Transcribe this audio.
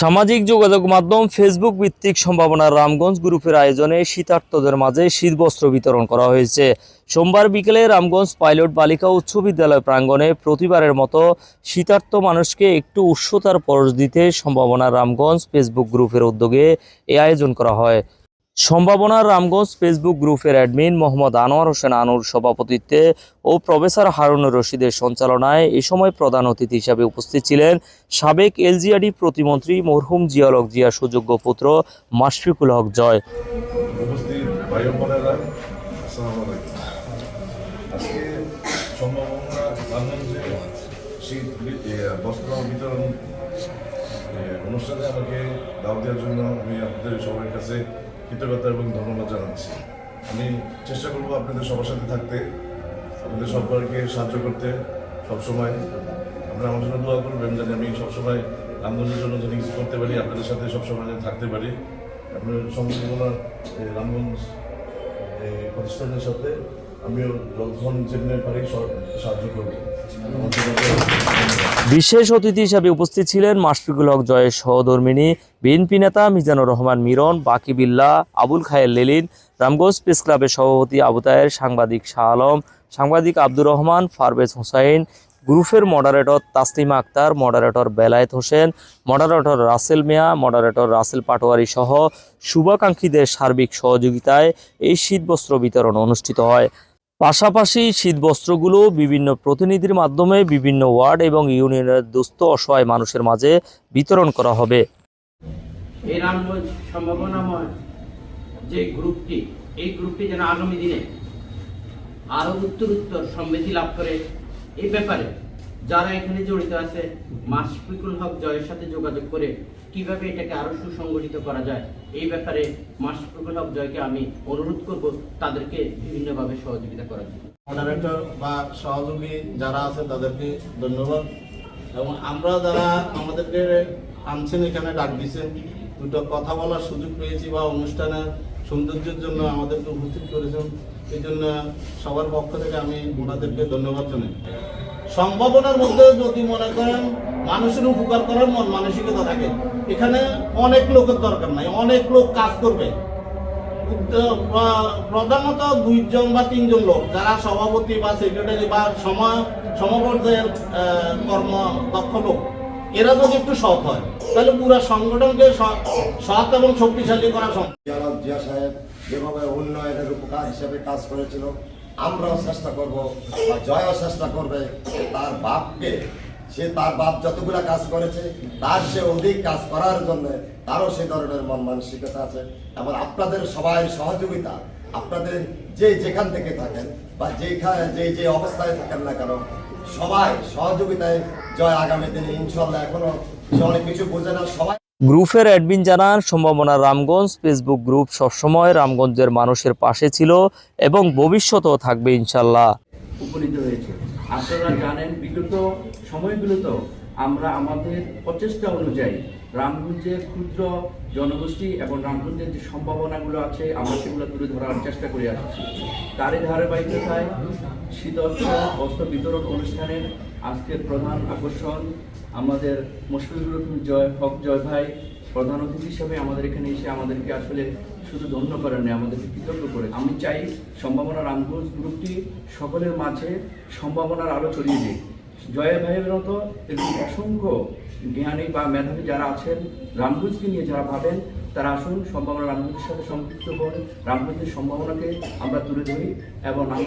সামাজিক যোগাযোগ মাধ্যম ফেসবুক ভিত্তিক সম্ভাবনার রামগঞ্জ গ্রুপের আয়োজনে শীতার্থদের মাঝে শীতবস্ত্র বিতরণ করা হয়েছে। সোমবার বিকেলে রামগঞ্জ পাইলট বালিকা উচ্চ বিদ্যালয় প্রাঙ্গণে প্রতিবারের মতো শীতার্থ মানুষকে একটু উৎসতার পরশ দিতে সম্ভাবনা রামগঞ্জ ফেসবুক গ্রুপের উদ্যোগে এ আয়োজন করা হয়। সম্ভাবনার রামগঞ্জ ফেসবুক গ্রুপের অ্যাডমিন মোহাম্মদ আনোয়ার হোসেন আনুর সভাপতিত্বে ও প্রফেসর হারুনুর রশিদের সঞ্চালনায় এ সময় প্রধান অতিথি হিসাবে উপস্থিত ছিলেন সাবেক এলজিআরডি প্রতিমন্ত্রী মরহুম জিয়ালক জিয়া, সুযোগ্য পুত্র মাশফিকুল হক জয়। সম্ভাবনা অনুষ্ঠানে আমাকে দাওয়াত দেওয়ার জন্য আমি আপনাদের কাছে কৃতজ্ঞতা এবং ধন্যবাদ জানাচ্ছি। আমি চেষ্টা করব আপনাদের সবার সাথে থাকতে, আপনাদের সবাইকে সাহায্য করতে সবসময়। আপনারা আমার জন্য দোয়া করবেন যেন আমি সবসময় রামগঞ্জের জন্য যদি কিছু করতে পারি, আপনাদের সাথে সবসময় যেন থাকতে পারি। আপনার সম্ভাবনা রামগঞ্জ প্রতিষ্ঠানের সাথে আমিও যখন যেমনি পারি সাহায্য করব। বিশেষ অতিথি হিসাবে উপস্থিত ছিলেন মাশফিকুল হক জয়ের সহধর্মিনী, বিএনপি নেতা মিজানুর রহমান মিরন বাকিবিল্লা আবুল খায়ের লেলিন রামগঞ্জ প্রেস ক্লাবের সভাপতি আবু তায়ের সাংবাদিক শাহ আলম, সাংবাদিক আব্দুর রহমান, ফারবেজ হোসাইন, গ্রুপের moderator Taslima Akter moderator Belayet Hossain moderator Rasel Mia moderator Rasel Patwari সহ শুভাকাঙ্ক্ষীদের সার্বিক সহযোগিতায় এই শীতবস্ত্র বিতরণ অনুষ্ঠিত হয়। পাশাপাশি শীতবস্ত্রগুলো বিভিন্ন প্রতিনিধির মাধ্যমে বিভিন্ন ওয়ার্ড এবং ইউনিয়নের দুস্থ অসহায় মানুষের মাঝে বিতরণ করা হবে। এই রামগঞ্জ সম্ভাবনাময় যে গ্রুপটি, এই গ্রুপটি যেন আগামী দিনে আরও উত্তর উত্তর সমৃদ্ধি লাভ করে এই ব্যাপারে যারা এখানে জড়িত আছে, মাশফিকুল হক জয়ের সাথে যোগাযোগ করে কীভাবে এটাকে আরও সুসংগঠিত করা যায়, এই ব্যাপারে মাশফিকুল হক জয়কে আমি অনুরোধ করব তাদেরকে বিভিন্নভাবে সহযোগিতা করার জন্য। মডারেটর বা সহযোগী যারা আছে, তাদেরকে ধন্যবাদ। এবং আমরা যারা আমাদেরকে আনছেন, এখানে ডাক দিয়েছেন দুটো কথা বলার সুযোগ পেয়েছি বা অনুষ্ঠানের সৌন্দর্যের জন্য আমাদেরকে উপস্থিত করেছেন, এই জন্য সবার পক্ষ থেকে আমি ওনাদেরকে ধন্যবাদ জানাই। সম্ভাবনার মধ্যে যদি মনে করেন, মানুষের উপকার করার মন মানসিকতা থাকে, এখানে অনেক লোকের দরকার নাই, অনেক লোক কাজ করবে। প্রধানত দুইজন বা তিনজন লোক, যারা সভাপতি বা সেক্রেটারি বা সময় সমপর্যায়ের কর্ম দক্ষ লোক, এরা যদি একটু সৎ হয়, তাহলে পুরো সংগঠনকে সৎ এবং শক্তিশালী করা সম্ভব। জিয়া সাহেব যেভাবে উন্নয়নের উপকার হিসেবে কাজ করেছিল আমরাও চেষ্টা করব, বা জয়ও চেষ্টা করবে তার বাপকে, সে তার বাপ যতগুলা কাজ করেছে, তার সে অধিক কাজ করার জন্য তারও সে ধরনের মন মানসিকতা আছে। এবং আপনাদের সবাই সহযোগিতা, আপনাদের যে যেখান থেকে থাকেন, বা যেখানে যে যে অবস্থায় থাকেন না কেন, সবাই সহযোগিতায় জয় আগামী দিনে, ইনশাল্লাহ এখনও সে অনেক কিছু বোঝে না, সবাই গ্রুপের অ্যাডমিন জানান, সম্ভাবনা রামগঞ্জ ফেসবুক গ্রুপ সবসময় রামগঞ্জের মানুষের পাশে ছিল এবং ভবিষ্যতেও থাকবে ইনশাল্লাহ। উপনীত হয়েছে। আপনারা জানেন, বিগত সময়গুলোতেও আমরা আমাদের প্রচেষ্টা অনুযায়ী রামগঞ্জের ক্ষুদ্র জনগোষ্ঠী এবং রামগঞ্জের যে সম্ভাবনাগুলো আছে, আমরা সেগুলো তুলে ধরার চেষ্টা করে আসছি। তারই ধারাবাহিকতায় শীতর্থ বস্ত্র বিতরণ অনুষ্ঠানের আজকের প্রধান আকর্ষণ আমাদের মুশফিকুর রহিম জয় হক জয় ভাই প্রধান অতিথি হিসেবে আমাদের এখানে এসে আমাদেরকে আসলে শুধু ধন্য করেন আমাদেরকে কৃতজ্ঞ করে আমি চাই সম্ভাবনা রামগঞ্জ গ্রুপটি সকলের মাঝে সম্ভাবনার আলো ছড়িয়ে দিই জয়া ভাইয়ের মতো এরকম অসংখ্য জ্ঞানী বা মেধাবী যারা আছেন রামগঞ্জকে নিয়ে যারা ভাবেন, তারা আসুন, সম্ভাবনা রামগঞ্জের সাথে সম্পৃক্ত হন। রামগঞ্জের সম্ভাবনাকে আমরা তুলে ধরি এবং